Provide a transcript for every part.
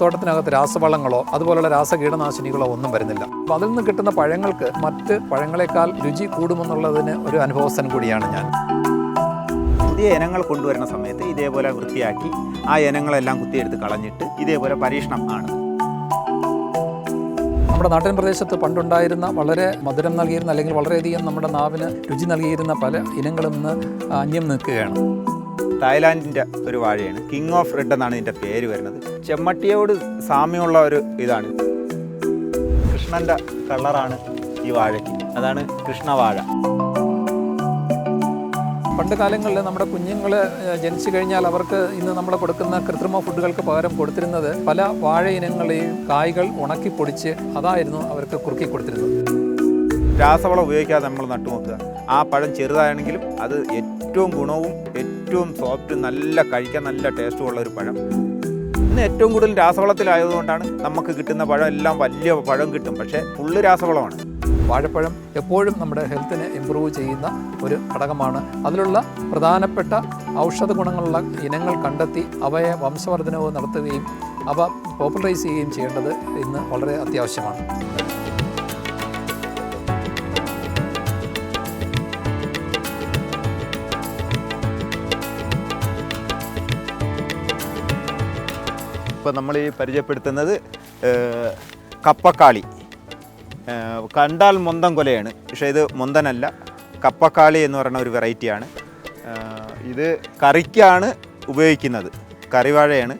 തോട്ടത്തിനകത്ത് രാസവളങ്ങളോ അതുപോലുള്ള രാസകീടനാശിനികളോ ഒന്നും വരുന്നില്ല. അപ്പോൾ അതിൽ നിന്ന് കിട്ടുന്ന പഴങ്ങൾക്ക് മറ്റ് പഴങ്ങളെക്കാൾ രുചി കൂടുമെന്നുള്ളതിന് ഒരു അനുഭവസ്ഥൻ കൂടിയാണ് ഞാൻ. പുതിയ ഇനങ്ങൾ കൊണ്ടുവരുന്ന സമയത്ത് ഇതേപോലെ വൃത്തിയാക്കി ആ ഇനങ്ങളെല്ലാം കുത്തിയെടുത്ത് കളഞ്ഞിട്ട് ഇതേപോലെ പരീക്ഷണം ആണ്. നമ്മുടെ നാട്ടിൻ പ്രദേശത്ത് പണ്ടുണ്ടായിരുന്ന വളരെ മധുരം നൽകിയിരുന്ന അല്ലെങ്കിൽ വളരെയധികം നമ്മുടെ നാവിന് രുചി നൽകിയിരുന്ന പല ഇനങ്ങളും ഇന്ന് അന്യം നിൽക്കുകയാണ്. തായ്ലാൻഡിന്റെ ഒരു വാഴയാണ്. കിങ് ഓഫ് റെഡ് എന്നാണ് ഇതിന്റെ പേര് വരുന്നത്. ചെമ്മട്ടിയോട് സാമ്യമുള്ള ഒരു ഇതാണ്. കൃഷ്ണന്റെ കളറാണ് ഈ വാഴയ്ക്ക്. അതാണ് കൃഷ്ണവാഴ പണ്ട് കാലങ്ങളിൽ നമ്മുടെ കുഞ്ഞുങ്ങൾ ജനിച്ചു കഴിഞ്ഞാൽ അവർക്ക് ഇന്ന് നമ്മൾ കൊടുക്കുന്ന കൃത്രിമ ഫുഡുകൾക്ക് പകരം കൊടുത്തിരുന്നത് പല വാഴ ഇനങ്ങളെയും കായ്കൾ ഉണക്കി പൊടിച്ച് അതായിരുന്നു അവർക്ക് കുറുക്കി കൊടുത്തിരുന്നത്. രാസവളം ഉപയോഗിക്കാതെ നമ്മൾ നട്ടുനോക്കുക. ആ പഴം ചെറുതാണെങ്കിലും അത് ഏറ്റവും ഗുണവും ഏറ്റവും സോഫ്റ്റ് നല്ല കഴിക്കാൻ നല്ല ടേസ്റ്റും ഉള്ള ഒരു പഴം. ഇന്ന് ഏറ്റവും കൂടുതൽ രാസവളത്തിലായതുകൊണ്ടാണ് നമുക്ക് കിട്ടുന്ന പഴം എല്ലാം വലിയ പഴം കിട്ടും. പക്ഷേ ഫുള്ള് രാസവളമാണ്. വാഴപ്പഴം എപ്പോഴും നമ്മുടെ ഹെൽത്തിനെ ഇമ്പ്രൂവ് ചെയ്യുന്ന ഒരു ഘടകമാണ്. അതിലുള്ള പ്രധാനപ്പെട്ട ഔഷധ ഗുണങ്ങളുള്ള ഇനങ്ങൾ കണ്ടെത്തി അവയെ വംശവർദ്ധനവ് നടത്തുകയും അവ പോപ്പുലറൈസ് ചെയ്യുകയും ചെയ്യേണ്ടത് ഇന്ന് വളരെ അത്യാവശ്യമാണ്. ഇപ്പോൾ നമ്മൾ ഈ പരിചയപ്പെടുത്തുന്നത് കപ്പക്കാളി. കണ്ടാൽ മൊന്തം കൊലയാണ്. പക്ഷേ ഇത് മൊന്തനല്ല. കപ്പക്കാളി എന്ന് പറയുന്ന ഒരു വെറൈറ്റിയാണ്. ഇത് കറിക്കാണ് ഉപയോഗിക്കുന്നത്. കറിവാഴയാണ്.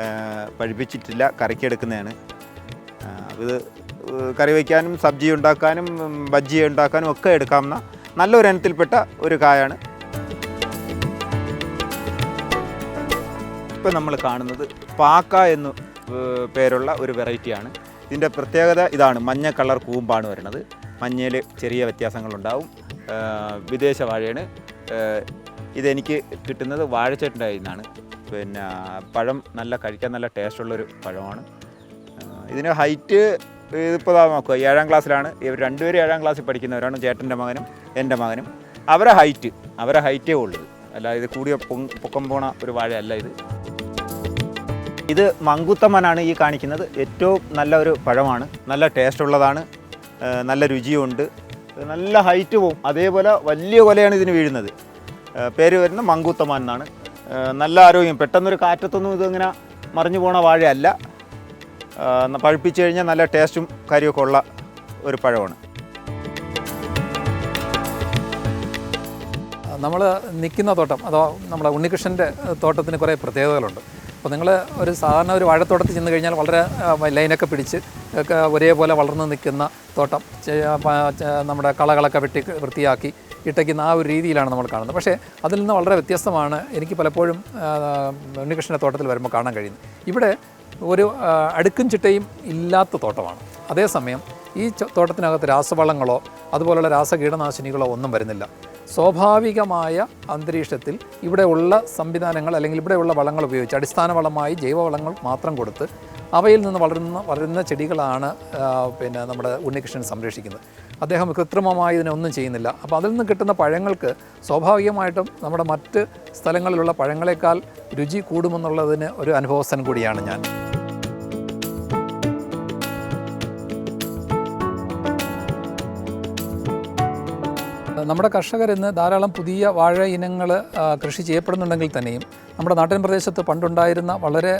പഴിപ്പിച്ചിട്ടില്ല പഴുപ്പിച്ചിട്ടില്ല. കറിക്ക് എടുക്കുന്നതാണ് ഏഹ്, ഇത് കറി വയ്ക്കാനും സബ്ജി ഉണ്ടാക്കാനും ബജ്ജി ഉണ്ടാക്കാനും ഒക്കെ എടുക്കാവുന്ന നല്ലൊരു ഇനത്തിൽപ്പെട്ട ഒരു കായാണ്. ഇപ്പം നമ്മൾ കാണുന്നത് പാക്ക എന്ന് പേരുള്ള ഒരു വെറൈറ്റിയാണ് ഇതിന്റെ പ്രത്യേകത ഇതാണ് മഞ്ഞ കളർ കൂമ്പാണ് വരുന്നത്. മഞ്ഞയിൽ ചെറിയ വ്യത്യാസങ്ങളുണ്ടാവും. വിദേശ വാഴയാണ്. ഇതെനിക്ക് കിട്ടുന്നത് വാഴച്ചേട്ടന്റെ കയ്യിൽ നിന്നാണ്. പിന്നെ പഴം നല്ല കഴിക്കാൻ നല്ല ടേസ്റ്റുള്ളൊരു പഴമാണ്. ഇതിന് ഹൈറ്റ് ഇതിപ്പോൾ നോക്കുക ഏഴാം ക്ലാസ്സിലാണ്. ഇവർ രണ്ടുപേരും ഏഴാം ക്ലാസ്സിൽ പഠിക്കുന്നവരാണ് ചേട്ടന്റെ മകനും എന്റെ മകനും. അവരെ ഹൈറ്റ് അവരെ ഹൈറ്റേ ഉള്ളത് അല്ല ഇത് കൂടിയ പൊക്കം പോണ ഒരു വാഴയല്ല ഇത്. ഇത് മങ്കുത്തമ്മനാണ് ഈ കാണിക്കുന്നത്. ഏറ്റവും നല്ല ഒരു പഴമാണ്. നല്ല ടേസ്റ്റ് ഉള്ളതാണ്. നല്ല രുചിയുമുണ്ട്. നല്ല ഹൈറ്റ് പോവും അതേപോലെ വലിയ കൊലയാണ് ഇതിന് വീഴുന്നത്. പേര് വരുന്ന മങ്കുത്തമ്മൻ എന്നാണ്. നല്ല ആരോഗ്യം. പെട്ടെന്നൊരു കാറ്റത്തൊന്നും ഇതിങ്ങനെ മറിഞ്ഞു പോണ വാഴയല്ല. പഴുപ്പിച്ച് കഴിഞ്ഞാൽ നല്ല ടേസ്റ്റും കാര്യമൊക്കെ ഉള്ള ഒരു പഴമാണ്. നമ്മൾ നിൽക്കുന്ന തോട്ടം അതോ നമ്മുടെ ഉണ്ണികൃഷ്ണന്റെ തോട്ടത്തിന് കുറേ പ്രത്യേകതകളുണ്ട്. അപ്പോൾ നിങ്ങൾ ഒരു സാധാരണ ഒരു വാഴത്തോട്ടത്തിൽ ചെന്ന് കഴിഞ്ഞാൽ വളരെ ലൈനൊക്കെ പിടിച്ച് ഒക്കെ ഒരേപോലെ വളർന്ന് നിൽക്കുന്ന തോട്ടം നമ്മുടെ കളകളൊക്കെ വെട്ടി വൃത്തിയാക്കി ഇട്ടയ്ക്കുന്ന ആ ഒരു രീതിയിലാണ് നമ്മൾ കാണുന്നത്. പക്ഷേ അതിൽ നിന്ന് വളരെ വ്യത്യസ്തമാണ് എനിക്ക് പലപ്പോഴും ഉണ്ണികൃഷ്ണന്റെ തോട്ടത്തിൽ വരുമ്പോൾ കാണാൻ കഴിയുന്നത്. ഇവിടെ ഒരു അടുക്കും ചിട്ടയും ഇല്ലാത്ത തോട്ടമാണ്. അതേസമയം ഈ തോട്ടത്തിനകത്ത് രാസവളങ്ങളോ അതുപോലുള്ള രാസകീടനാശിനികളോ ഒന്നും വരുന്നില്ല. സ്വാഭാവികമായ അന്തരീക്ഷത്തിൽ ഇവിടെയുള്ള സംവിധാനങ്ങൾ അല്ലെങ്കിൽ ഇവിടെയുള്ള വളങ്ങൾ ഉപയോഗിച്ച് അടിസ്ഥാന വളമായി ജൈവവളങ്ങൾ മാത്രം കൊടുത്ത് അവയിൽ നിന്ന് വളരുന്ന വളരുന്ന ചെടികളാണ് പിന്നെ നമ്മുടെ ഉണ്ണികൃഷ്ണൻ സംരക്ഷിക്കുന്നത്. അദ്ദേഹം കൃത്രിമമായി ഇതിനൊന്നും ചെയ്യുന്നില്ല. അപ്പോൾ അതിൽ നിന്ന് കിട്ടുന്ന പഴങ്ങൾക്ക് സ്വാഭാവികമായിട്ടും നമ്മുടെ മറ്റ് സ്ഥലങ്ങളിലുള്ള പഴങ്ങളെക്കാൾ രുചി കൂടുമെന്നുള്ളതിന് ഒരു അനുഭവസ്ഥൻ കൂടിയാണ് ഞാൻ. നമ്മുടെ കർഷകർ ഇന്ന് ധാരാളം പുതിയ വാഴ ഇനങ്ങൾ കൃഷി ചെയ്യപ്പെടുന്നുണ്ടെങ്കിൽ തന്നെയും നമ്മുടെ നാട്ടിൻ പ്രദേശത്ത് പണ്ടുണ്ടായിരുന്ന വളരെ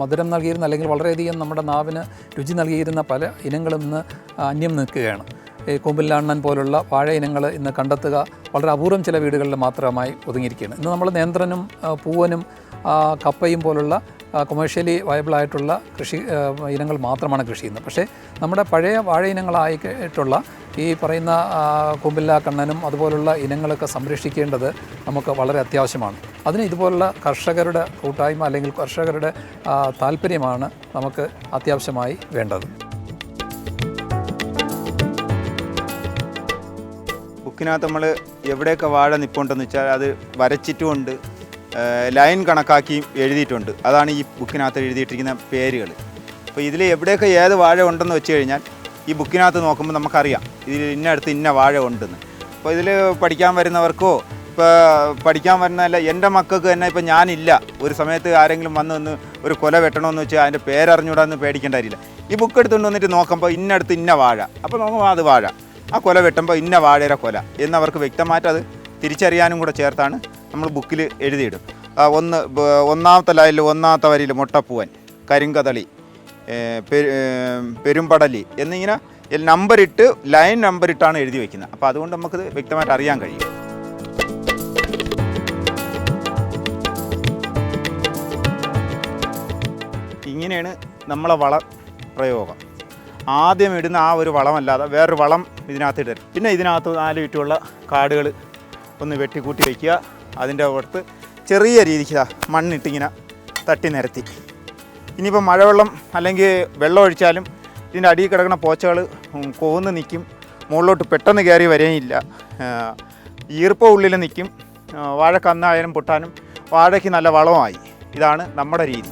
മധുരം നൽകിയിരുന്ന അല്ലെങ്കിൽ വളരെയധികം നമ്മുടെ നാവിന് രുചി നൽകിയിരുന്ന പല ഇനങ്ങളും ഇന്ന് അന്യം നിൽക്കുകയാണ്. ഈ കൂമ്പില്ലാണ്ണൻ പോലുള്ള വാഴ ഇനങ്ങൾ ഇന്ന് കണ്ടെത്തുക വളരെ അപൂർവം ചില വീടുകളിൽ മാത്രമായി ഒതുങ്ങിയിരിക്കുകയാണ്. ഇന്ന് നമ്മൾ നേന്ത്രനും പൂവനും കപ്പയും പോലുള്ള കൊമേഴ്ഷ്യലി വയബിളായിട്ടുള്ള കൃഷി ഇനങ്ങൾ മാത്രമാണ് കൃഷി ചെയ്യുന്നത്. പക്ഷേ നമ്മുടെ പഴയ വാഴ ഇനങ്ങളായിട്ടുള്ള ഈ പറയുന്ന കുമ്പില്ല കണ്ണനും അതുപോലുള്ള ഇനങ്ങളൊക്കെ സംരക്ഷിക്കേണ്ടത് നമുക്ക് വളരെ അത്യാവശ്യമാണ്. അതിന് ഇതുപോലുള്ള കർഷകരുടെ കൂട്ടായ്മ അല്ലെങ്കിൽ കർഷകരുടെ താല്പര്യമാണ് നമുക്ക് അത്യാവശ്യമായി വേണ്ടത്. ബുക്കിനകത്ത് നമ്മൾ എവിടെയൊക്കെ വാഴ നിൽപ്പുണ്ടെന്ന് വെച്ചാൽ അത് വരച്ചിട്ടുമുണ്ട്. ലൈൻ കണക്കാക്കി എഴുതിയിട്ടുണ്ട്. അതാണ് ഈ ബുക്കിനകത്ത് എഴുതിയിട്ടിരിക്കുന്ന പേരുകൾ. അപ്പോൾ ഇതിൽ എവിടെയൊക്കെ ഏത് വാഴ ഉണ്ടെന്ന് വെച്ച് കഴിഞ്ഞാൽ ഈ ബുക്കിനകത്ത് നോക്കുമ്പോൾ നമുക്കറിയാം. ഇതിൽ ഇന്നടുത്ത് ഇന്ന വാഴ ഉണ്ടെന്ന്. അപ്പോൾ ഇതിൽ പഠിക്കാൻ വരുന്നവർക്കോ ഇപ്പോൾ പഠിക്കാൻ വരുന്നതല്ല എന്റെ മക്കൾക്ക് തന്നെ ഇപ്പോൾ ഞാനില്ല. ഒരു സമയത്ത് ആരെങ്കിലും വന്ന് ഒന്ന് ഒരു കൊല വെട്ടണമെന്ന് വെച്ചാൽ അതിന്റെ പേരറിഞ്ഞൂടാന്ന് പേടിക്കേണ്ട കാര്യമില്ല. ഈ ബുക്ക് എടുത്തുകൊണ്ട് വന്നിട്ട് നോക്കുമ്പോൾ ഇന്നടുത്ത് ഇന്ന വാഴ. അപ്പോൾ നോക്കുമ്പോൾ അത് വാഴ. ആ കൊല വെട്ടുമ്പോൾ ഇന്ന വാഴയുടെ കൊല. എന്നവർക്ക് വ്യക്തമായിട്ട് അത് തിരിച്ചറിയാനും കൂടെ ചേർത്താണ് നമ്മൾ ബുക്കിൽ എഴുതിയിടും. ഒന്ന് ഒന്നാമത്തെ ലൈനിൽ ഒന്നാമത്തെ വരിയിൽ മുട്ടപ്പൂവൻ കരിങ്കതളി പെരുമ്പടലി എന്നിങ്ങനെ നമ്പറിട്ട് ലൈൻ നമ്പറിട്ടാണ് എഴുതി വയ്ക്കുന്നത് അപ്പോൾ അതുകൊണ്ട് നമുക്കത് വ്യക്തമായിട്ട് അറിയാൻ കഴിയും. ഇങ്ങനെയാണ് നമ്മളെ വള പ്രയോഗം. ആദ്യം ഇടുന്ന ആ ഒരു വളമല്ലാതെ വേറൊരു വളം ഇതിനകത്ത് ഇടരുത്. പിന്നെ ഇതിനകത്ത് നാല് ചുറ്റുമുള്ള കാടുകൾ ഒന്ന് വെട്ടിക്കൂട്ടി വയ്ക്കുക അതിന്റെ പുറത്ത് ചെറിയ രീതിക്ക് മണ്ണിട്ടിങ്ങനെ തട്ടി നിരത്തി. ഇനിയിപ്പോൾ മഴവെള്ളം അല്ലെങ്കിൽ വെള്ളം ഒഴിച്ചാലും ഇതിന്റെ അടിയിൽ കിടക്കുന്ന പോച്ചകൾ കോന്ന് നിൽക്കും മുകളിലോട്ട് പെട്ടെന്ന് കയറി വരേയില്ല. ഈർപ്പ ഉള്ളിൽ നിൽക്കും വാഴ കന്നായാലും പൊട്ടാനും വാഴയ്ക്ക് നല്ല വളമായി. ഇതാണ് നമ്മുടെ രീതി.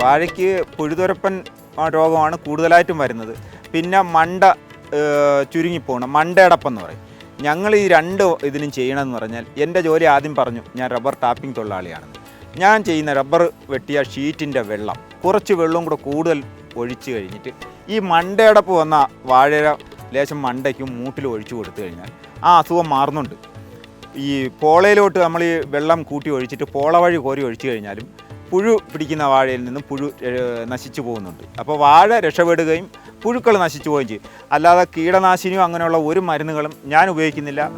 വാഴയ്ക്ക് പുഴുതുരപ്പൻ രോഗമാണ് കൂടുതലായിട്ടും വരുന്നത്. പിന്നെ മണ്ട ചുരുങ്ങിപ്പോകണം മണ്ടയടപ്പെന്ന് പറയും. ഞങ്ങൾ ഈ രണ്ട് ഇതിനും ചെയ്യണമെന്ന് പറഞ്ഞാൽ എന്റെ ജോലി ആദ്യം പറഞ്ഞു ഞാൻ റബ്ബർ ടാപ്പിംഗ് തൊഴിലാളിയാണെന്ന് ഞാൻ ചെയ്യുന്ന റബ്ബർ വെട്ടിയ ഷീറ്റിന്റെ വെള്ളം കുറച്ച് വെള്ളവും കൂടെ കൂടുതൽ ഒഴിച്ച് കഴിഞ്ഞിട്ട് ഈ മണ്ടയടപ്പ് വന്ന വാഴയുടെ ലേശം മണ്ടയ്ക്കും മൂട്ടിലും ഒഴിച്ചു കൊടുത്തു കഴിഞ്ഞാൽ ആ അസുഖം മാറുന്നുണ്ട്. ഈ പോളയിലോട്ട് നമ്മൾ ഈ വെള്ളം കൂട്ടി ഒഴിച്ചിട്ട് പോള വഴി കോരി ഒഴിച്ചു കഴിഞ്ഞാലും പുഴു പിടിക്കുന്ന വാഴയിൽ നിന്നും പുഴു നശിച്ചു പോകുന്നുണ്ട്. അപ്പോൾ വാഴ രക്ഷപ്പെടുകയും പുഴുക്കൾ നശിച്ചു പോവുകയും ചെയ്യും. അല്ലാതെ കീടനാശിനിയോ അങ്ങനെയുള്ള ഒരു മരുന്നുകളും ഞാൻ ഉപയോഗിക്കുന്നില്ല.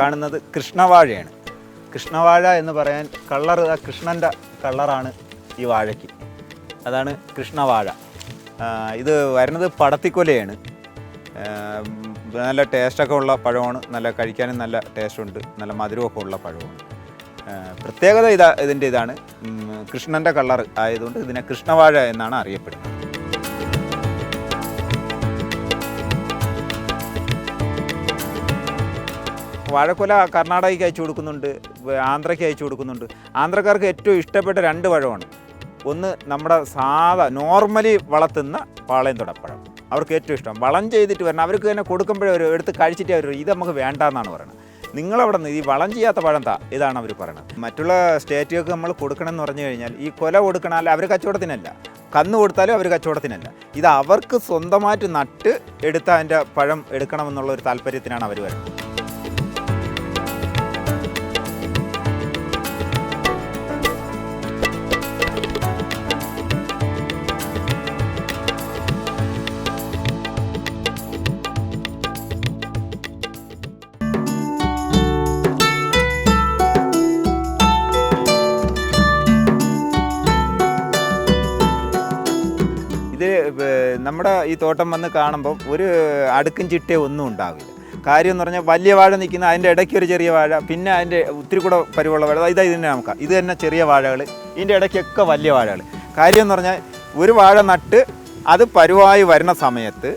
കാണുന്നത് കൃഷ്ണവാഴയാണ്. കൃഷ്ണവാഴ എന്ന് പറയാൻ കളർ കൃഷ്ണന്റെ കളറാണ് ഈ വാഴയ്ക്ക്. അതാണ് കൃഷ്ണവാഴ. ഇത് വരുന്നത് പടത്തിക്കൊലയാണ്. നല്ല ടേസ്റ്റൊക്കെ ഉള്ള പഴമാണ്. നല്ല കഴിക്കാനും നല്ല ടേസ്റ്റ് ഉണ്ട് നല്ല മധുരമൊക്കെ ഉള്ള പഴമാണ്. പ്രത്യേകത ഇതാ ഇതിന്റെ ഇതാണ്. കൃഷ്ണന്റെ കളർ ആയതുകൊണ്ട് ഇതിനെ കൃഷ്ണവാഴ എന്നാണ് അറിയപ്പെടുന്നത്. വാഴക്കൊല കർണാടകയ്ക്ക് അയച്ചു കൊടുക്കുന്നുണ്ട്. ആന്ധ്രയ്ക്ക് അയച്ചു കൊടുക്കുന്നുണ്ട്. ആന്ധ്രക്കാർക്ക് ഏറ്റവും ഇഷ്ടപ്പെട്ട രണ്ട് പഴമാണ്. ഒന്ന് നമ്മുടെ സാധാ നോർമലി വളർത്തുന്ന പാളയം തുടപ്പഴം. അവർക്ക് ഏറ്റവും ഇഷ്ടം. വളം ചെയ്തിട്ട് വരണം. അവർക്ക് തന്നെ കൊടുക്കുമ്പോഴേ അവർ എടുത്ത് കഴിച്ചിട്ട് അവർ ഇത് നമുക്ക് വേണ്ട എന്നാണ് പറയുന്നത്. നിങ്ങളവിടെ നിന്ന് ഈ വളം ചെയ്യാത്ത പഴം താ ഇതാണ് അവർ പറയുന്നത് മറ്റുള്ള സ്റ്റേറ്റുകൾക്ക് നമ്മൾ കൊടുക്കണമെന്ന് പറഞ്ഞു കഴിഞ്ഞാൽ ഈ കൊല കൊടുക്കണമല്ല അവർ കച്ചവടത്തിനല്ല. കന്ന് കൊടുത്താലും അവർ കച്ചവടത്തിനല്ല. ഇത് അവർക്ക് സ്വന്തമായിട്ട് നട്ട് എടുത്ത് അതിന്റെ പഴം എടുക്കണമെന്നുള്ള ഒരു താല്പര്യത്തിനാണ് അവർ വരുന്നത്. നമ്മുടെ ഈ തോട്ടം വന്ന് കാണുമ്പോൾ ഒരു അടുക്കും ചിട്ടേ ഒന്നും ഉണ്ടാവില്ല. കാര്യം എന്ന് പറഞ്ഞാൽ വലിയ വാഴ നിൽക്കുന്ന അതിന്റെ ഇടയ്ക്ക് ഒരു ചെറിയ വാഴ പിന്നെ അതിന്റെ ഒത്തിരി കൂടെ പരിവുള്ള വാഴ ഇതാ ഇതിന്റെ നമുക്ക്. ഇത് തന്നെ ചെറിയ വാഴകൾ ഇതിന്റെ ഇടയ്ക്കൊക്കെ വലിയ വാഴകൾ കാര്യം എന്ന് പറഞ്ഞാൽ ഒരു വാഴ നട്ട് അത് പരുവായി വരുന്ന സമയത്ത്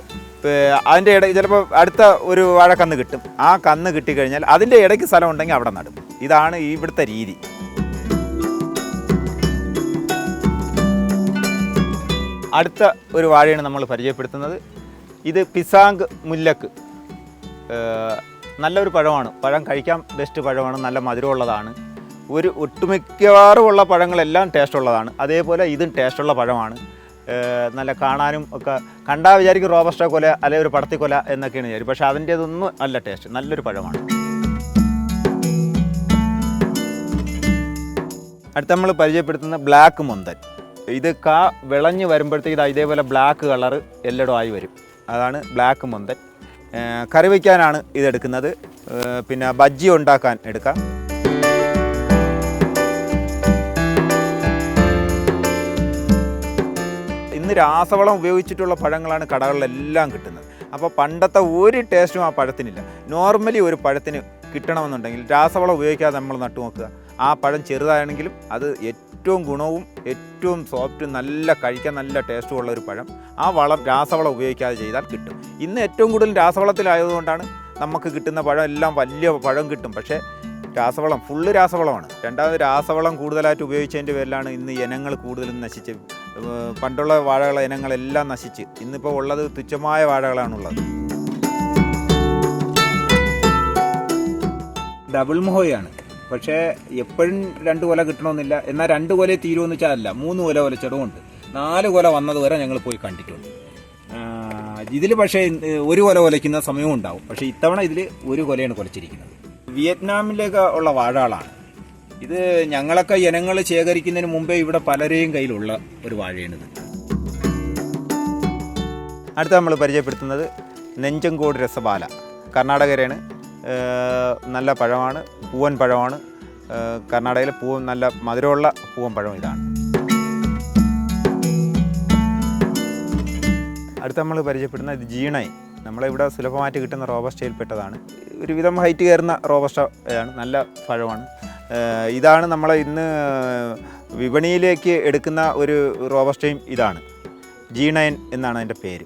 അതിന്റെ ഇടയിൽ ചിലപ്പോൾ അടുത്ത ഒരു വാഴ കന്ന് കിട്ടും. ആ കന്ന് കിട്ടിക്കഴിഞ്ഞാൽ അതിന്റെ ഇടയ്ക്ക് സ്ഥലം ഉണ്ടെങ്കിൽ അവിടെ നടും. ഇതാണ് ഇവിടുത്തെ രീതി. അടുത്ത ഒരു വാഴയാണ് നമ്മൾ പരിചയപ്പെടുത്തുന്നത്. ഇത് പിസാങ് മുല്ലക്ക് നല്ലൊരു പഴമാണ്. പഴം കഴിക്കാൻ ബെസ്റ്റ് പഴമാണ്. നല്ല മധുരമുള്ളതാണ്. ഒരു ഒട്ടുമിക്കവാറും ഉള്ള പഴങ്ങളെല്ലാം ടേസ്റ്റ് ഉള്ളതാണ്. അതേപോലെ ഇതും ടേസ്റ്റുള്ള പഴമാണ്. നല്ല കാണാനും ഒക്കെ കണ്ടാൽ വിചാരിക്കും റോബസ്റ്റ കൊല അല്ലെങ്കിൽ ഒരു പടത്തി കൊല എന്നൊക്കെയാണ് വിചാരിക്കും. പക്ഷേ അതിന്റേതൊന്നും അല്ല ടേസ്റ്റ് നല്ലൊരു പഴമാണ്. അടുത്ത നമ്മൾ പരിചയപ്പെടുത്തുന്ന ബ്ലാക്ക് മുന്തൻ. ഇത് കാ വിളഞ്ഞ് വരുമ്പോഴത്തേക്ക് ഇത് ഇതേപോലെ ബ്ലാക്ക് കളർ എല്ലടോ ആയി വരും. അതാണ് ബ്ലാക്ക് മുന്തൻ കറി വയ്ക്കാനാണ് ഇതെടുക്കുന്നത് പിന്നെ ബജ്ജി ഉണ്ടാക്കാൻ എടുക്കാം. ഇന്ന് രാസവളം ഉപയോഗിച്ചിട്ടുള്ള പഴങ്ങളാണ് കടകളിലെല്ലാം കിട്ടുന്നത്. അപ്പോൾ പണ്ടത്തെ ഒരു ടേസ്റ്റും ആ പഴത്തിനില്ല. നോർമലി ഒരു പഴത്തിന് കിട്ടണമെന്നുണ്ടെങ്കിൽ രാസവളം ഉപയോഗിക്കാതെ നമ്മൾ നട്ടു നോക്കുക ആ പഴം ചെറുതാണെങ്കിലും അത് ഏറ്റവും ഗുണവും ഏറ്റവും സോഫ്റ്റ് നല്ല കഴിക്കാൻ നല്ല ടേസ്റ്റും ഉള്ള ഒരു പഴം ആ വളം രാസവളം ഉപയോഗിക്കാതെ ചെയ്താൽ കിട്ടും. ഇന്ന് ഏറ്റവും കൂടുതൽ രാസവളത്തിലായതുകൊണ്ടാണ് നമുക്ക് കിട്ടുന്ന പഴം എല്ലാം വലിയ പഴം കിട്ടും. പക്ഷേ രാസവളം ഫുള്ള് രാസവളമാണ്. രണ്ടാമത് രാസവളം കൂടുതലായിട്ട് ഉപയോഗിച്ചതിന്റെ പേരിലാണ് ഇന്ന് ഇനങ്ങൾ കൂടുതലും നശിച്ച് പണ്ടുള്ള വാഴകളെ ഇനങ്ങളെല്ലാം നശിച്ച്. ഇന്നിപ്പോൾ ഉള്ളത് തുച്ഛമായ വാഴകളാണുള്ളത്. ഡബിൾ മൊഹോയാണ് പക്ഷേ എപ്പോഴും രണ്ട് കൊല കിട്ടണമെന്നില്ല. എന്നാൽ രണ്ട് കൊലയെ തീരുമെന്ന് വെച്ചാൽ അല്ല മൂന്ന് കൊല ഒലച്ചടവുണ്ട് നാല് കൊല വന്നത് വരെ ഞങ്ങൾ പോയി കണ്ടിട്ടുണ്ട്. ഇതിൽ പക്ഷേ ഒരു കൊല കൊലയ്ക്കുന്ന സമയവും ഉണ്ടാവും. പക്ഷേ ഇത്തവണ ഇതിൽ ഒരു കൊലയാണ് കൊലച്ചിരിക്കുന്നത്. വിയറ്റ്നാമിലേക്ക് ഉള്ള വാഴകളാണ്. ഇത് ഞങ്ങളൊക്കെ ഇനങ്ങൾ ശേഖരിക്കുന്നതിന് മുമ്പേ ഇവിടെ പലരെയും കയ്യിലുള്ള ഒരു വാഴയാണിത്. അടുത്ത നമ്മൾ പരിചയപ്പെടുത്തുന്നത് നെഞ്ചങ്കോട് രസബാല കർണാടകരയാണ് ഏഹ് നല്ല പഴമാണ് പൂവൻ പഴമാണ്. കർണാടകയിലെ പൂവൻ നല്ല മധുരമുള്ള പൂവൻ പഴം ഇതാണ്. അടുത്ത നമ്മൾ പരിചയപ്പെടുന്ന ഇത് ജീണൈ. നമ്മളിവിടെ സുലഭമായിട്ട് കിട്ടുന്ന റോബസ്റ്റയിൽപ്പെട്ടതാണ് ഒരുവിധം ഹൈറ്റ് കയറുന്ന റോബസ്റ്റ ആണ് നല്ല പഴമാണ്. ഇതാണ് നമ്മൾ ഇന്ന് വിപണിയിലേക്ക് എടുക്കുന്ന ഒരു റോബസ്റ്റയും ഇതാണ്. ജീണയൻ എന്നാണ് അതിന്റെ പേര്.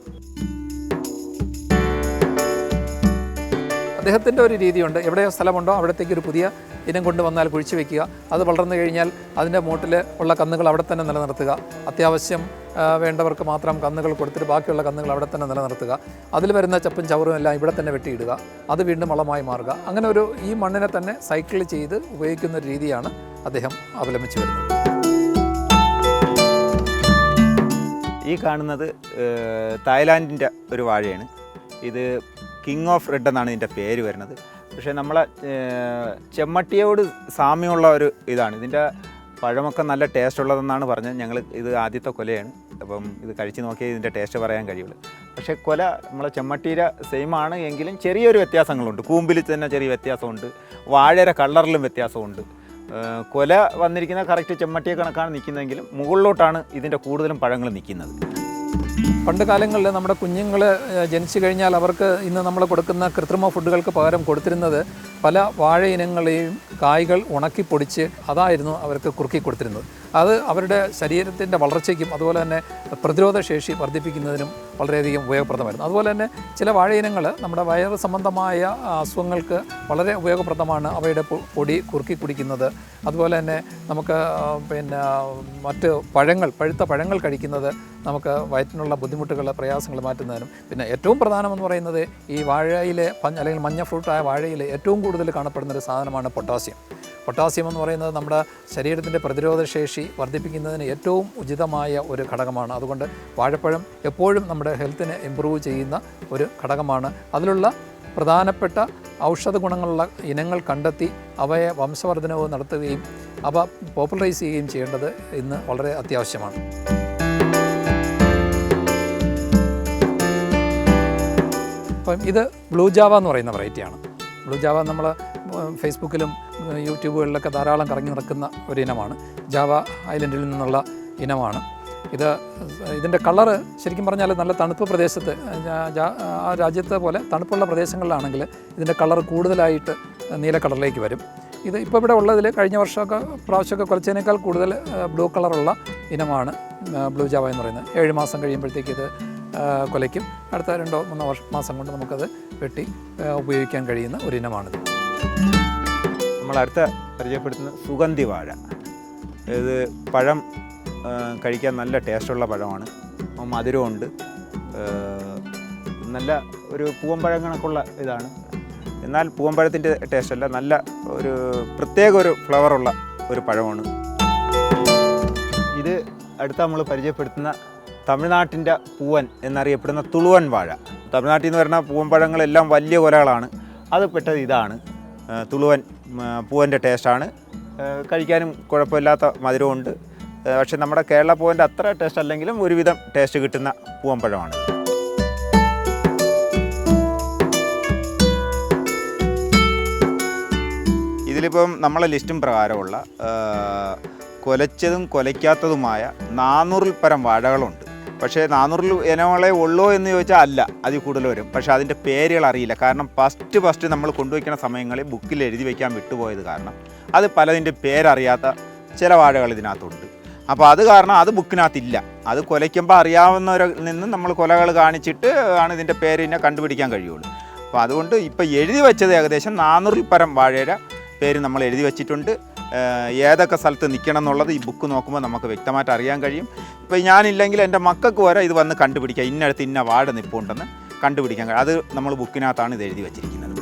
അദ്ദേഹത്തിന്റെ ഒരു രീതിയുണ്ട്. എവിടെയോ സ്ഥലമുണ്ടോ അവിടത്തേക്ക് ഒരു പുതിയ ഇനം കൊണ്ടുവന്നാൽ കുഴിച്ചു വെക്കുക. അത് വളർന്നു കഴിഞ്ഞാൽ അതിന്റെ മൂട്ടിൽ ഉള്ള കന്നുകൾ അവിടെ തന്നെ നിലനിർത്തുക. അത്യാവശ്യം വേണ്ടവർക്ക് മാത്രം കന്നുകൾ കൊടുത്തിട്ട് ബാക്കിയുള്ള കന്നുകൾ അവിടെ തന്നെ നിലനിർത്തുക. അതിൽ വരുന്ന ചപ്പും ചവറും എല്ലാം ഇവിടെ തന്നെ വെട്ടിയിടുക. അത് വീണ്ടും വളമായി മാറുക. അങ്ങനെ ഒരു ഈ മണ്ണിനെ തന്നെ സൈക്കിൾ ചെയ്ത് ഉപയോഗിക്കുന്ന ഒരു രീതിയാണ് അദ്ദേഹം അവലംബിച്ചു വരുന്നത്. ഈ കാണുന്നത് തായ്ലാൻഡിന്റെ ഒരു വാഴയാണ്. ഇത് കിങ് ഓഫ് റെഡ് എന്നാണ് ഇതിന്റെ പേര് വരുന്നത്. പക്ഷേ നമ്മളെ ചെമ്മട്ടിയോട് സാമ്യമുള്ള ഒരു ഇതാണ്. ഇതിന്റെ പഴമൊക്കെ നല്ല ടേസ്റ്റ് ഉള്ളതെന്നാണ് പറഞ്ഞത്. ഞങ്ങൾ ഇത് ആദ്യത്തെ കൊലയാണ്. അപ്പം ഇത് കഴിച്ച് നോക്കിയാൽ ഇതിന്റെ ടേസ്റ്റ് പറയാൻ കഴിയുള്ളൂ. പക്ഷേ കൊല നമ്മളെ ചെമ്മട്ടീര സെയിം ആണ്. എങ്കിലും ചെറിയൊരു വ്യത്യാസങ്ങളുണ്ട്. കൂമ്പിൽ തന്നെ ചെറിയ വ്യത്യാസമുണ്ട്. വാഴയുടെ കളറിലും വ്യത്യാസമുണ്ട്. കൊല വന്നിരിക്കുന്ന കറക്റ്റ് ചെമ്മട്ടിയെ കണക്കാണ് നിൽക്കുന്നതെങ്കിലും മുകളിലോട്ടാണ് ഇതിന്റെ കൂടുതലും പഴങ്ങൾ നിൽക്കുന്നത് പണ്ട് കാലങ്ങളിൽ നമ്മുടെ കുഞ്ഞുങ്ങൾ ജനിച്ചു കഴിഞ്ഞാൽ അവർക്ക് ഇന്ന് നമ്മൾ കൊടുക്കുന്ന കൃത്രിമ ഫുഡുകൾക്ക് പകരം കൊടുത്തിരുന്നത് പല വാഴ ഇനങ്ങളെയും കായ്കൾ ഉണക്കി പൊടിച്ച് അതായിരുന്നു അവർക്ക് കുറുക്കി കൊടുത്തിരുന്നത്. അത് അവരുടെ ശരീരത്തിന്റെ വളർച്ചയ്ക്കും അതുപോലെ തന്നെ പ്രതിരോധ ശേഷി വർദ്ധിപ്പിക്കുന്നതിനും വളരെയധികം ഉപയോഗപ്രദമായിരുന്നു. അതുപോലെ തന്നെ ചില വാഴ ഇനങ്ങൾ നമ്മുടെ വയറ് സംബന്ധമായ അസുഖങ്ങൾക്ക് വളരെ ഉപയോഗപ്രദമാണ് അവയുടെ പൊടി കുറുക്കി കുടിക്കുന്നത്. അതുപോലെ തന്നെ നമുക്ക് പിന്നെ മറ്റ് പഴങ്ങൾ പഴുത്ത പഴങ്ങൾ കഴിക്കുന്നത് നമുക്ക് വയറ്റിനുള്ള ബുദ്ധിമുട്ടുകൾ പ്രയാസങ്ങൾ മാറ്റുന്നതിനും പിന്നെ ഏറ്റവും പ്രധാനമെന്ന് പറയുന്നത് ഈ വാഴയിലെ അല്ലെങ്കിൽ മഞ്ഞ ഫ്രൂട്ടായ വാഴയിൽ ഏറ്റവും കൂടുതൽ കാണപ്പെടുന്ന ഒരു സാധനമാണ് പൊട്ടാസ്യം. പൊട്ടാസ്യം എന്ന് പറയുന്നത് നമ്മുടെ ശരീരത്തിന്റെ പ്രതിരോധശേഷി വർദ്ധിപ്പിക്കുന്നതിന് ഏറ്റവും ഉചിതമായ ഒരു ഘടകമാണ്. അതുകൊണ്ട് വാഴപ്പഴം എപ്പോഴും നമ്മുടെ ഹെൽത്തിനെ ഇമ്പ്രൂവ് ചെയ്യുന്ന ഒരു ഘടകമാണ്. അതിലുള്ള പ്രധാനപ്പെട്ട ഔഷധ ഗുണങ്ങളുള്ള ഇനങ്ങൾ കണ്ടെത്തി അവയെ വംശവർദ്ധനവ് നടത്തുകയും അവ പോപ്പുലറൈസ് ചെയ്യുകയും ചെയ്യേണ്ടത് ഇന്ന് വളരെ അത്യാവശ്യമാണ്. അപ്പം ഇത് ബ്ലൂ ജാവ എന്ന് പറയുന്ന വെറൈറ്റിയാണ് ബ്ലൂ ജാവ നമ്മൾ ഫേസ്ബുക്കിലും യൂട്യൂബുകളിലൊക്കെ ധാരാളം കറങ്ങി നടക്കുന്ന ഒരു ഇനമാണ്. ജാവ ഐലൻഡിൽ നിന്നുള്ള ഇനമാണ്. ഇത് ഇതിന്റെ കളറ് ശരിക്കും പറഞ്ഞാൽ നല്ല തണുപ്പ് പ്രദേശത്ത് ആ രാജ്യത്തെ പോലെ തണുപ്പുള്ള പ്രദേശങ്ങളിലാണെങ്കിൽ ഇതിന്റെ കളർ കൂടുതലായിട്ട് നീല കളറിലേക്ക് വരും. ഇത് ഇപ്പോൾ ഇവിടെ ഉള്ളതിൽ കഴിഞ്ഞ വർഷമൊക്കെ പ്രാവശ്യമൊക്കെ കുറച്ചതിനേക്കാൾ കൂടുതൽ ബ്ലൂ കളറുള്ള ഇനമാണ് ബ്ലൂ ജാവ എന്ന് പറയുന്നത്. ഏഴ് മാസം കഴിയുമ്പോഴത്തേക്ക് ഇത് കൊലയ്ക്കും അടുത്ത രണ്ടോ മൂന്നോ വർഷ മാസം കൊണ്ട് നമുക്കത് വെട്ടി ഉപയോഗിക്കാൻ കഴിയുന്ന ഒരു ഇനമാണിത് നമ്മൾ അടുത്ത പരിചയപ്പെടുത്തുന്ന സുഗന്ധി വാഴ. ഇത് പഴം കഴിക്കാൻ നല്ല ടേസ്റ്റുള്ള പഴമാണ്. മധുരമുണ്ട്. നല്ല ഒരു പൂവമ്പഴം കണക്കുള്ള ഇതാണ്. എന്നാൽ പൂവമ്പഴത്തിന്റെ ടേസ്റ്റ് അല്ല നല്ല ഒരു പ്രത്യേക ഒരു ഫ്ലവറുള്ള ഒരു പഴമാണ്. ഇത് അടുത്ത നമ്മൾ പരിചയപ്പെടുത്തുന്ന തമിഴ്നാട്ടിന്റെ പൂവൻ എന്നറിയപ്പെടുന്ന തുളുവൻ വാഴ. തമിഴ്നാട്ടിൽ നിന്ന് വരുന്ന പൂവൻ പഴങ്ങളെല്ലാം വലിയ കൊലകളാണ്. അത് പെട്ടത് ഇതാണ്. തുളുവൻ പൂവന്റെ ടേസ്റ്റാണ് കഴിക്കാനും കുഴപ്പമില്ലാത്ത മധുരമുണ്ട് പക്ഷേ നമ്മുടെ കേരള പൂവന്റെ അത്ര ടേസ്റ്റ് അല്ലെങ്കിലും ഒരുവിധം ടേസ്റ്റ് കിട്ടുന്ന പൂവൻ പഴമാണ്. ഇതിലിപ്പം നമ്മളെ ലിസ്റ്റും പ്രകാരമുള്ള കൊലച്ചതും കൊലയ്ക്കാത്തതുമായ നാനൂറിൽ പരം വാഴകളുണ്ട്. പക്ഷേ നാനൂറിൽ ഇനങ്ങളെ ഉള്ളോ എന്ന് ചോദിച്ചാൽ അല്ല അതിൽ കൂടുതൽ വരും. പക്ഷേ അതിന്റെ പേരുകൾ അറിയില്ല. കാരണം ഫസ്റ്റ് ഫസ്റ്റ് നമ്മൾ കൊണ്ടുവയ്ക്കുന്ന സമയങ്ങളിൽ ബുക്കിൽ എഴുതി വയ്ക്കാൻ വിട്ടുപോയത് കാരണം അത് പലതിന്റെ പേരറിയാത്ത ചില വാഴകൾ ഇതിനകത്തുണ്ട്. അപ്പോൾ അത് കാരണം അത് ബുക്കിനകത്തില്ല. അത് കൊലയ്ക്കുമ്പോൾ അറിയാവുന്നവരിൽ നിന്ന് നമ്മൾ കൊലകൾ കാണിച്ചിട്ട് ആണ് ഇതിന്റെ പേരിനെ കണ്ടുപിടിക്കാൻ കഴിയുള്ളൂ. അപ്പോൾ അതുകൊണ്ട് ഇപ്പോൾ എഴുതി വെച്ചത് ഏകദേശം നാനൂറിൽ പരം വാഴയുടെ പേര് നമ്മൾ എഴുതി വെച്ചിട്ടുണ്ട്. ഏതൊക്കെ സ്ഥലത്ത് നിൽക്കണം എന്നുള്ളത് ഈ ബുക്ക് നോക്കുമ്പോൾ നമുക്ക് വ്യക്തമായിട്ട് അറിയാൻ കഴിയും. ഇപ്പോൾ ഞാനില്ലെങ്കിൽ എന്റെ മക്കൾക്ക് വരെ ഇത് വന്ന് കണ്ടുപിടിക്കാം. ഇന്നടുത്ത് ഇന്ന വാർഡ് നിൽപ്പുണ്ടെന്ന് കണ്ടുപിടിക്കാൻ കഴിയും. അത് നമ്മൾ ബുക്കിനകത്താണ് ഇത് എഴുതി വച്ചിരിക്കുന്നത്.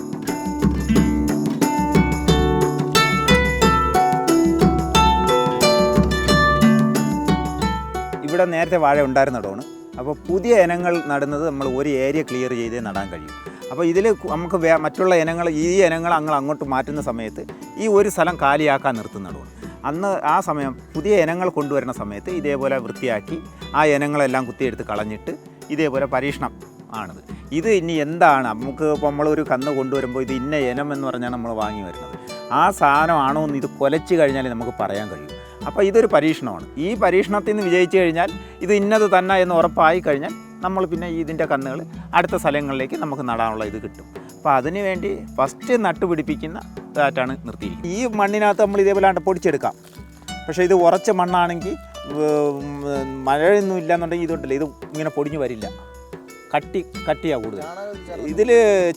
ഇവിടെ നേരത്തെ വാഴ ഉണ്ടായിരുന്നിടമാണ് അപ്പോൾ പുതിയ ഇനങ്ങൾ നടുന്നത് നമ്മൾ ഒരു ഏരിയ ക്ലിയർ ചെയ്തേ നടാൻ കഴിയും. അപ്പോൾ ഇതിൽ നമുക്ക് മറ്റുള്ള ഇനങ്ങൾ ഈ ഇനങ്ങൾ അങ്ങ് അങ്ങോട്ട് മാറ്റുന്ന സമയത്ത് ഈ ഒരു സ്ഥലം കാലിയാക്കാൻ നിർത്തുന്നതാണ്. അന്ന് ആ സമയം പുതിയ ഇനങ്ങൾ കൊണ്ടുവരുന്ന സമയത്ത് ഇതേപോലെ വൃത്തിയാക്കി ആ ഇനങ്ങളെല്ലാം കുത്തിയെടുത്ത് കളഞ്ഞിട്ട് ഇതേപോലെ പരീക്ഷണം ആണത്. ഇത് ഇനി എന്താണ്? നമുക്ക് നമ്മളൊരു കന്ന് കൊണ്ടുവരുമ്പോൾ ഇത് ഇന്ന ഇനം എന്ന് പറഞ്ഞാണ് നമ്മൾ വാങ്ങി വരുന്നത്. ആ സാധനമാണോ എന്ന് ഇത് കൊലച്ച് കഴിഞ്ഞാൽ നമുക്ക് പറയാൻ കഴിയും. അപ്പോൾ ഇതൊരു പരീക്ഷണമാണ്. ഈ പരീക്ഷണത്തിൽ നിന്ന് വിജയിച്ചു കഴിഞ്ഞാൽ ഇത് ഇന്നത് തന്നെ എന്ന് ഉറപ്പായി കഴിഞ്ഞാൽ നമ്മൾ പിന്നെ ഇതിന്റെ കന്നുകൾ അടുത്ത സ്ഥലങ്ങളിലേക്ക് നമുക്ക് നടാനുള്ള ഇത് കിട്ടും. അപ്പോൾ അതിന് വേണ്ടി ഫസ്റ്റ് നട്ടുപിടിപ്പിക്കുന്ന ഇതായിട്ടാണ് നിർത്തിയിരിക്കുന്നത്. ഈ മണ്ണിനകത്ത് നമ്മൾ ഇതേപോലെ പൊടിച്ചെടുക്കാം. പക്ഷേ ഇത് ഉറച്ച മണ്ണാണെങ്കിൽ മഴയൊന്നും ഇല്ലാന്നുണ്ടെങ്കിൽ ഇതുണ്ടല്ലോ. ഇത് ഇങ്ങനെ പൊടിഞ്ഞു വരില്ല. കട്ടി കട്ടിയാണ് കൂടുതൽ. ഇതിൽ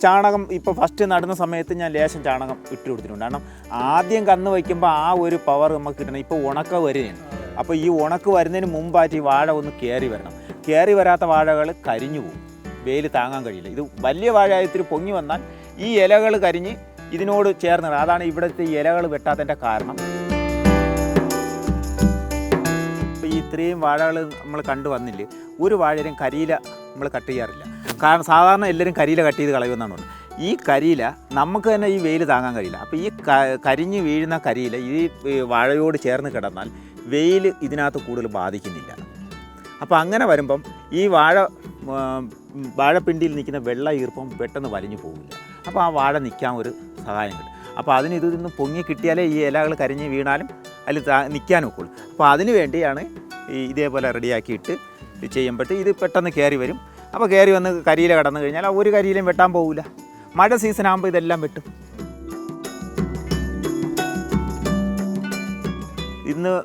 ചാണകം ഇപ്പോൾ ഫസ്റ്റ് നടുന്ന സമയത്ത് ഞാൻ ലേശം ചാണകം ഇട്ട് കൊടുത്തിട്ടുണ്ട്. കാരണം ആദ്യം കന്ന് വയ്ക്കുമ്പോൾ ആ ഒരു പവർ നമുക്ക് കിട്ടണം. ഇപ്പോൾ ഉണക്ക വരികയാണ് അപ്പോൾ ഈ ഉണക്ക് വരുന്നതിന് മുമ്പായിട്ട് ഈ വാഴ ഒന്ന് കയറി വരണം. കയറി വരാത്ത വാഴകൾ കരിഞ്ഞു പോകും വെയിൽ താങ്ങാൻ കഴിയില്ല. ഇത് വലിയ വാഴ പൊങ്ങി വന്നാൽ ഈ ഇലകൾ കരിഞ്ഞ് ഇതിനോട് ചേർന്ന് അതാണ് ഇവിടുത്തെ ഇലകൾ വെട്ടാത്തതിന്റെ കാരണം. ഈ ഇത്രയും വാഴകൾ നമ്മൾ കണ്ടു വന്നില്ലേ? ഒരു വാഴയും കരിയില നമ്മൾ കട്ട് ചെയ്യാറില്ല. കാരണം സാധാരണ എല്ലാവരും കരിയില കട്ട് ചെയ്ത് കളയുമെന്നാണ് പറഞ്ഞത്. ഈ കരിയില നമുക്ക് തന്നെ ഈ വെയിൽ താങ്ങാൻ കഴിയില്ല. അപ്പോൾ ഈ കരിഞ്ഞ് വീഴുന്ന കരിയില ഈ വാഴയോട് ചേർന്ന് കിടന്നാൽ വെയിൽ ഇതിനകത്ത് കൂടുതൽ ബാധിക്കുന്നില്ല. അപ്പോൾ അങ്ങനെ വരുമ്പം ഈ വാഴ വാഴപ്പിണ്ടിയിൽ നിൽക്കുന്ന വെള്ള ഈർപ്പം പെട്ടെന്ന് വലിഞ്ഞു പോകില്ല അപ്പോൾ ആ വാഴ നിൽക്കാൻ ഒരു സഹായം കിട്ടും. അപ്പോൾ അതിന് ഇതിൽ നിന്ന് പൊങ്ങി കിട്ടിയാലേ ഈ ഇലകൾ കരിഞ്ഞ് വീണാലും അതിൽ നിൽക്കാനും ഒക്കുള്ളൂ. അപ്പോൾ അതിന് വേണ്ടിയാണ് ഈ ഇതേപോലെ റെഡിയാക്കിയിട്ട് ചെയ്യുമ്പോഴത്തെ ഇത് പെട്ടെന്ന് കയറി വരും. അപ്പോൾ കയറി വന്ന് കരിയില കടന്നു കഴിഞ്ഞാൽ ഒരു കരിയിലും വെട്ടാൻ പോകില്ല മഴ സീസൺ ആകുമ്പോൾ ഇതെല്ലാം വെട്ടും. ഇന്ന്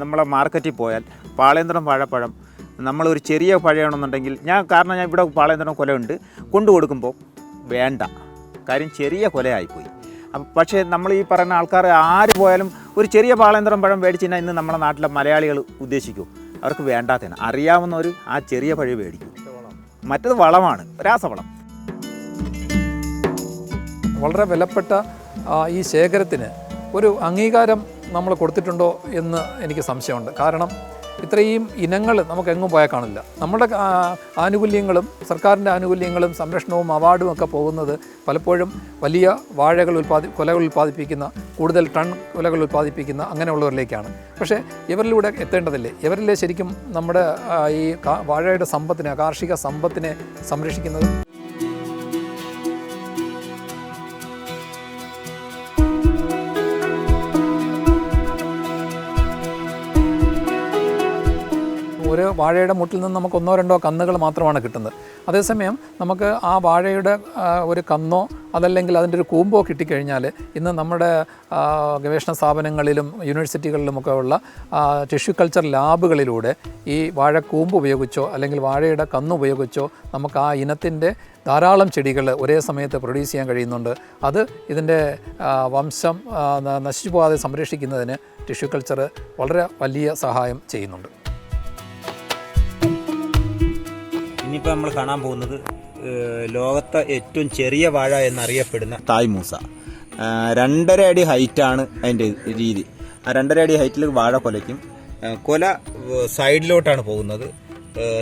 നമ്മളെ മാർക്കറ്റിൽ പോയാൽ പാളയന്ത്രം വാഴപ്പഴം നമ്മളൊരു ചെറിയ പഴയാണെന്നുണ്ടെങ്കിൽ ഞാൻ കാരണം ഞാൻ ഇവിടെ പാളയന്ത്രം കൊലയുണ്ട്. കൊണ്ടു കൊടുക്കുമ്പോൾ വേണ്ട. കാര്യം ചെറിയ കൊലയായിപ്പോയി. പക്ഷേ നമ്മൾ ഈ പറയുന്ന ആൾക്കാർ ആര് പോയാലും ഒരു ചെറിയ പാളയന്ത്രം പഴം മേടിച്ചിരുന്നാൽ ഇന്ന് നമ്മുടെ നാട്ടിലെ മലയാളികൾ ഉദ്ദേശിക്കും. അവർക്ക് വേണ്ടാത്തതാണ് അറിയാവുന്നവർ ആ ചെറിയ പഴം മേടിക്കും. മറ്റത് വളമാണ്. രാസവളം. വളരെ വിലപ്പെട്ട ഈ ശേഖരത്തിന് ഒരു അംഗീകാരം നമ്മൾ കൊടുത്തിട്ടുണ്ടോ എന്ന് എനിക്ക് സംശയമുണ്ട്. കാരണം ഇത്രയും ഇനങ്ങൾ നമുക്ക് എങ്ങും പോയാൽ കാണില്ല. നമ്മുടെ ആനുകൂല്യങ്ങളും സർക്കാരിന്റെ ആനുകൂല്യങ്ങളും സംരക്ഷണവും അവാർഡും ഒക്കെ പോകുന്നത് പലപ്പോഴും വലിയ വാഴകൾ ഉൽപ്പാദി കൊലകൾ ഉൽപ്പാദിപ്പിക്കുന്ന കൂടുതൽ ടൺ കൊലകൾ ഉൽപ്പാദിപ്പിക്കുന്ന അങ്ങനെയുള്ളവരിലേക്കാണ്. പക്ഷേ ഇവരിലൂടെ എത്തേണ്ടതില്ലേ? ഇവരിലെ ശരിക്കും നമ്മുടെ ഈ വാഴയുടെ സമ്പത്തിനെ കാർഷിക സമ്പത്തിനെ സംരക്ഷിക്കുന്നത് വാഴയുടെ മുട്ടിൽ നിന്ന് നമുക്ക് ഒന്നോ രണ്ടോ കന്നുകൾ മാത്രമാണ് കിട്ടുന്നത്. അതേസമയം നമുക്ക് ആ വാഴയുടെ ഒരു കന്നോ അതല്ലെങ്കിൽ അതിന്റെ ഒരു കൂമ്പോ കിട്ടിക്കഴിഞ്ഞാൽ ഇന്ന് നമ്മുടെ ഗവേഷണ സ്ഥാപനങ്ങളിലും യൂണിവേഴ്സിറ്റികളിലുമൊക്കെ ഉള്ള ടിഷ്യൂ കൾച്ചർ ലാബുകളിലൂടെ ഈ വാഴക്കൂമ്പ് ഉപയോഗിച്ചോ അല്ലെങ്കിൽ വാഴയുടെ കന്ന് ഉപയോഗിച്ചോ നമുക്ക് ആ ഇനത്തിന്റെ ധാരാളം ചെടികൾ ഒരേ സമയത്ത് പ്രൊഡ്യൂസ് ചെയ്യാൻ കഴിയുന്നുണ്ട്. അത് ഇതിന്റെ വംശം നശിച്ചു പോകാതെ സംരക്ഷിക്കുന്നതിന് ടിഷ്യൂ കൾച്ചർ വളരെ വലിയ സഹായം ചെയ്യുന്നുണ്ട്. ഇനിയിപ്പോൾ നമ്മൾ കാണാൻ പോകുന്നത് ലോകത്തെ ഏറ്റവും ചെറിയ വാഴ എന്നറിയപ്പെടുന്ന തായ്മൂസ. മൂസ രണ്ടര അടി ഹൈറ്റാണ് അതിന്റെ രീതി. ആ രണ്ടര അടി ഹൈറ്റിൽ വാഴ കൊലയ്ക്കും. കൊല സൈഡിലോട്ടാണ് പോകുന്നത്.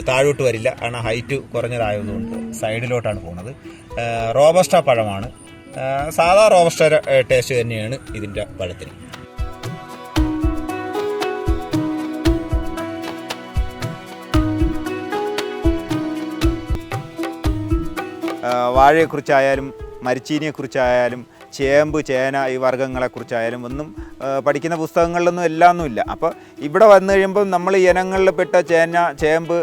താഴോട്ട് വരില്ല. കാരണം ഹൈറ്റ് കുറഞ്ഞതായതുകൊണ്ട് സൈഡിലോട്ടാണ് പോകുന്നത്. റോബസ്റ്റ പഴമാണ്. സാധാ റോബസ്റ്റ ടേസ്റ്റ് തന്നെയാണ് ഇതിന്റെ പഴത്തിന്. വാഴയെക്കുറിച്ചായാലും മരിച്ചീനിയെക്കുറിച്ചായാലും ചേമ്പ് ചേന ഈ വർഗങ്ങളെക്കുറിച്ചായാലും ഒന്നും പഠിക്കുന്ന പുസ്തകങ്ങളിലൊന്നും എല്ലാം ഒന്നുമില്ല അപ്പോൾ ഇവിടെ വന്നു കഴിയുമ്പം നമ്മൾ ഇനങ്ങളിൽ പെട്ട ചേന ചേമ്പ്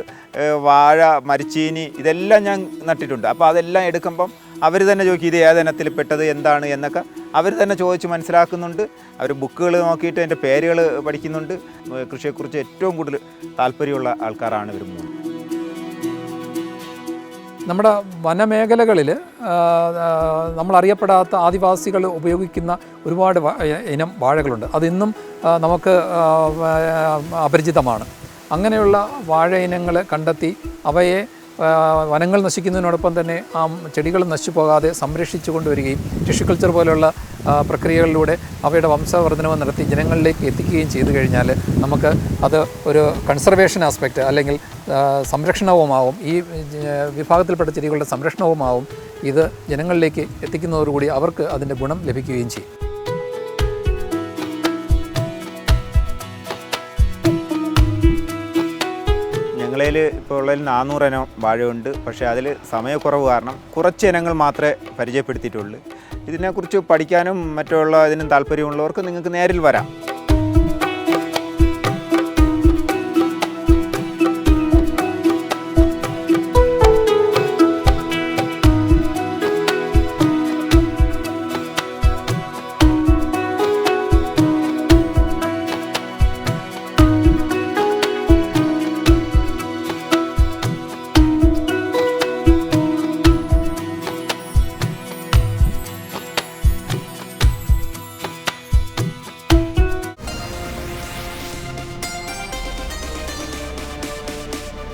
വാഴ മരിച്ചീനി ഇതെല്ലാം ഞാൻ നട്ടിട്ടുണ്ട്. അപ്പോൾ അതെല്ലാം എടുക്കുമ്പം അവർ തന്നെ ചോദിക്കും ഇത് ഏതിനത്തിൽ പെട്ടത്? എന്താണ്? എന്നൊക്കെ അവർ തന്നെ ചോദിച്ച് മനസ്സിലാക്കുന്നുണ്ട്. അവർ ബുക്കുകൾ നോക്കിയിട്ട് അതിന്റെ പേരുകൾ പഠിക്കുന്നുണ്ട്. കൃഷിയെക്കുറിച്ച് ഏറ്റവും കൂടുതൽ താല്പര്യമുള്ള ആൾക്കാരാണ് ഇവർ നമ്മുടെ വനമേഖലകളിൽ നമ്മളറിയപ്പെടാത്ത ആദിവാസികൾ ഉപയോഗിക്കുന്ന ഒരുപാട് ഇനം വാഴകളുണ്ട്. അതിന്നും നമുക്ക് അപരിചിതമാണ്. അങ്ങനെയുള്ള വാഴ ഇനങ്ങൾ കണ്ടെത്തി അവയെ വനങ്ങൾ നശിക്കുന്നതിനോടൊപ്പം തന്നെ ആ ചെടികൾ നശിച്ചു പോകാതെ സംരക്ഷിച്ചു കൊണ്ടുവരികയും ടിഷ്യൂ കൾച്ചർ പോലെയുള്ള പ്രക്രിയകളിലൂടെ അവയുടെ വംശവർദ്ധനവ് നടത്തി ജനങ്ങളിലേക്ക് എത്തിക്കുകയും ചെയ്തു കഴിഞ്ഞാൽ നമുക്ക് അത് ഒരു കൺസർവേഷൻ ആസ്പെക്റ്റ് അല്ലെങ്കിൽ സംരക്ഷണവുമാവും. ഈ വിഭാഗത്തിൽപ്പെട്ട ചെടികളുടെ സംരക്ഷണവുമാവും. ഇത് ജനങ്ങളിലേക്ക് എത്തിക്കുന്നതോടുകൂടി അവർക്ക് അതിന്റെ ഗുണം ലഭിക്കുകയും ചെയ്യും. ഞങ്ങളതിൽ ഇപ്പോൾ ഉള്ളതിൽ നാനൂറ് ഇനം വാഴയുണ്ട്. പക്ഷേ അതിൽ സമയക്കുറവ് കാരണം കുറച്ച് ഇനങ്ങൾ മാത്രമേ പരിചയപ്പെടുത്തിയിട്ടുള്ളൂ. ഇതിനെക്കുറിച്ച് പഠിക്കാനും മറ്റുള്ള ഇതിനും താല്പര്യമുള്ളവർക്ക് നിങ്ങൾക്ക് നേരിൽ വരാം.